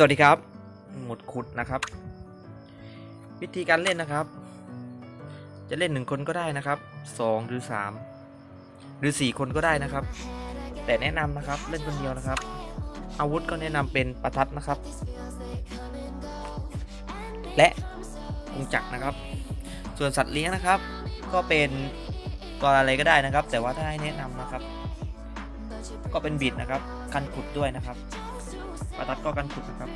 สวัสดีครับ หมดขุดนะครับ วิธีการเล่นนะครับ จะเล่นหนึ่งคนก็ได้นะครับสองหรือสามหรือสี่คนก็ได้นะครับ แต่แนะนำนะครับเล่นคนเดียวนะครับ อาวุธก็แนะนำเป็นประทัดนะครับ และกงจักรนะครับ ส่วนสัตว์เลี้ยงนะครับ ก็เป็นตัวอะไรก็ได้นะครับ แต่ว่าถ้าให้แนะนำนะครับ ก็เป็นบิดนะครับ กันขุดด้วยนะครับประทัดก็กันขุดนะครับ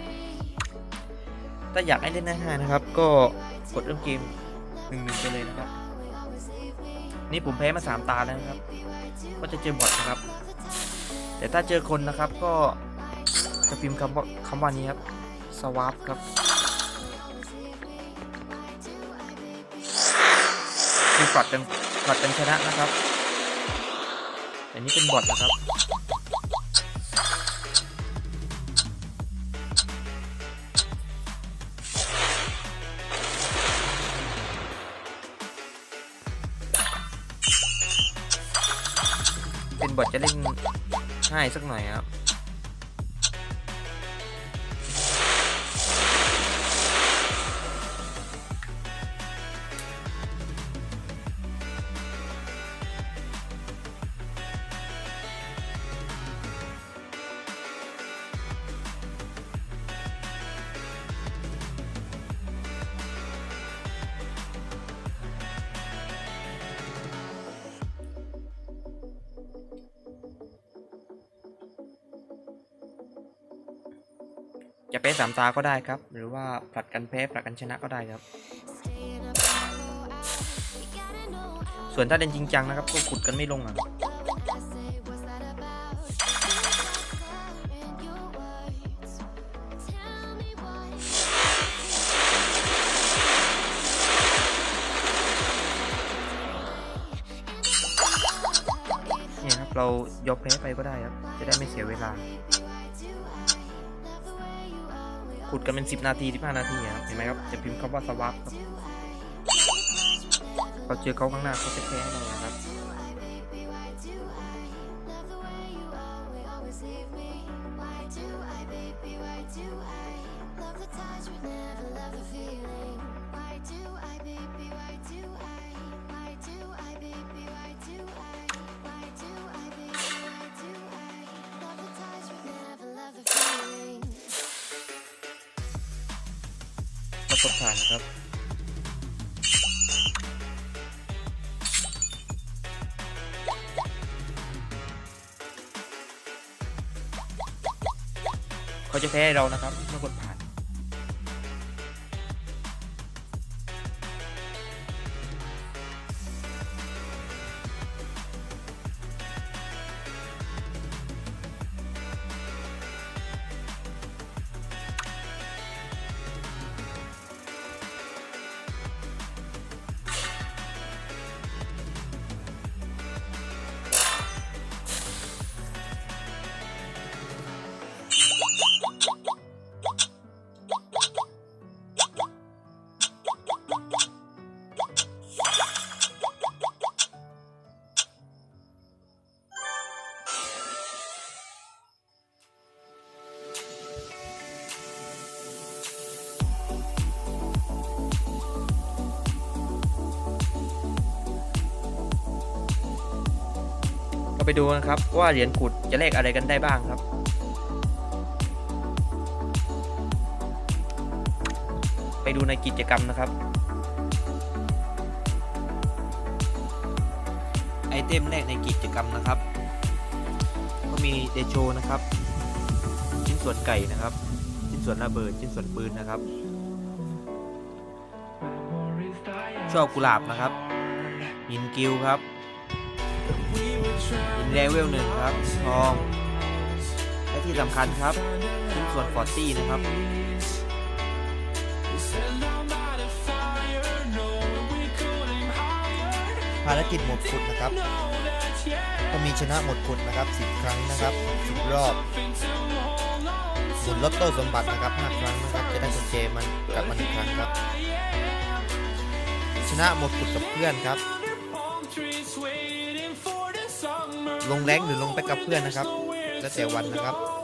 ถ้าอยากให้เล่นง่ายๆนะครับ ก็กดเริ่มเกมหนึ่งหนึ่งไปเลยนะครับ นี่ผมแพ้มาสามตาแล้วนะครับ ก็จะเจอบอทนะครับ แต่ถ้าเจอคนนะครับก็จะพิมพ์คำว่าคำว่านี้ครับสวาปครับคือปัดกันปัดกันชนะนะครับ แต่นี่เป็นบอทนะครับ เป็นบอทจะเล่นง่ายสักหน่อยครับ จะแพ้สามตาก็ได้ครับ หรือว่าผลัดกันแพ้ผลัดกันชนะก็ได้ครับ ส่วนถ้าเล่นจริงจังนะครับก็ขุดกันไม่ลงอะเนี่ยครับเรายกแพ้ไปก็ได้ครับ จะได้ไม่เสียเวลา ขุดกันเป็น 10 นาที 15 นาทีครับเห็นไหมครับ จะพิมพ์คำว่าสวับครับพอเจอเขาข้างหน้าเขาจะแพ้เรานะครับ ก็กดผ่านนะครับ เขาจะแพ้เรานะครับเมื่อกดผ่าน เราไปดูกันครับว่าเหรียญขุดจะเลขอะไรกันได้บ้างครับ ไปดูในกิจกรรมนะครับ ไอเทมแรกในกิจกรรมนะครับ ก็มีเดโชนะครับ ชิ้นส่วนไก่นะครับ ชิ้นส่วนระเบิดชิ้นส่วนปืนนะครับ ชอบกุหลาบนะครับหินกิวครับ อินเลเวลหนึ่งครับทองและที่สำคัญครับชิ้นส่วนฟอร์ตี้นะครับภารกิจหมดขุดนะครับ ก็มีชนะหมดขุดนะครับ 10 ครั้งนะครับ10รอบหมุนลอตโต้สมบัตินะครับ 5 ครั้งนะครับ จะได้กุญแจมันกลับมาหนึ่งครั้งครับ ชนะหมดขุดกับเพื่อนครับ ลงแรงหรือลงไปกับเพื่อนนะครับ แล้วแต่วันนะครับ